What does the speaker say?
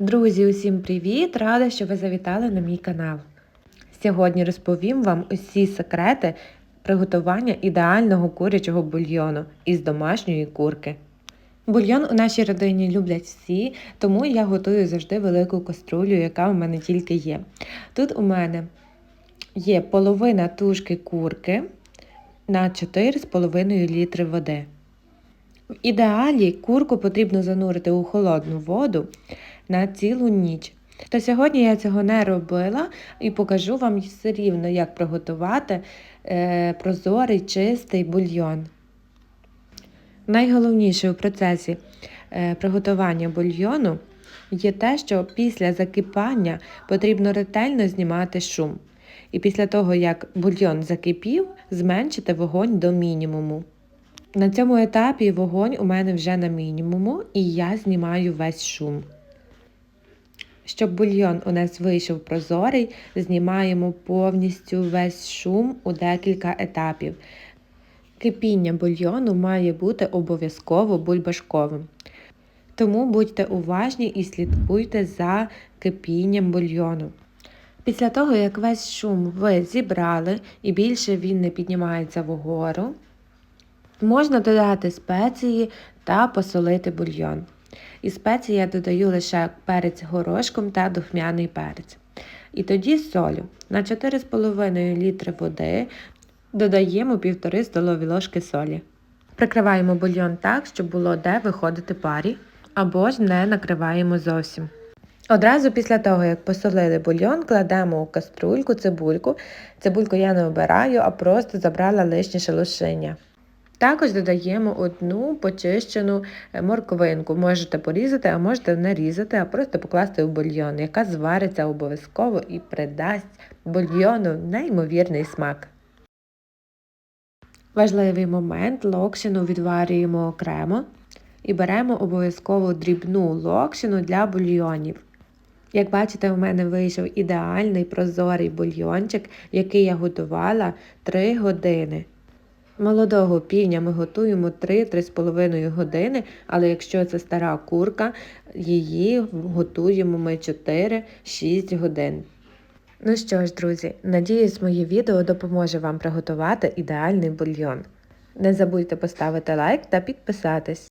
Друзі, усім привіт! Рада, що ви завітали на мій канал. Сьогодні розповім вам усі секрети приготування ідеального курячого бульйону із домашньої курки. Бульйон у нашій родині люблять всі, тому я готую завжди велику каструлю, яка у мене тільки є. Тут у мене є половина тушки курки на 4,5 літри води. В ідеалі курку потрібно занурити у холодну воду на цілу ніч. Та сьогодні я цього не робила і покажу вам все рівно, як приготувати е, прозорий чистий бульйон. Найголовніше у процесі е, приготування бульйону є те, що після закипання потрібно ретельно знімати шум. І після того, як бульйон закипів, зменшити вогонь до мінімуму. На цьому етапі вогонь у мене вже на мінімуму, і я знімаю весь шум. Щоб бульйон у нас вийшов прозорий, знімаємо повністю весь шум у декілька етапів. Кипіння бульйону має бути обов'язково бульбашковим. Тому будьте уважні і слідкуйте за кипінням бульйону. Після того, як весь шум ви зібрали і більше він не піднімається вгору, можна додати спеції та посолити бульйон. І спеції я додаю лише перець горошком та духмяний перець. І тоді солю. На 4,5 літри води додаємо 1,5 столові ложки солі. Прикриваємо бульйон так, щоб було де виходити парі, або ж не накриваємо зовсім. Одразу після того, як посолили бульйон, кладемо у каструльку цибульку. Цибульку я не обираю, а просто забрала лишнє шелушиння. Також додаємо одну почищену морквинку. Можете порізати, а можете не різати, а просто покласти у бульйон, яка звариться обов'язково і придасть бульйону неймовірний смак. Важливий момент локшину відварюємо окремо і беремо обов'язково дрібну локшину для бульйонів. Як бачите, у мене вийшов ідеальний прозорий бульйончик, який я готувала 3 години. Молодого півня ми готуємо 3-3,5 години, але якщо це стара курка, її готуємо ми 4-6 годин. Ну що ж, друзі, надіюсь, моє відео допоможе вам приготувати ідеальний бульйон. Не забудьте поставити лайк та підписатись.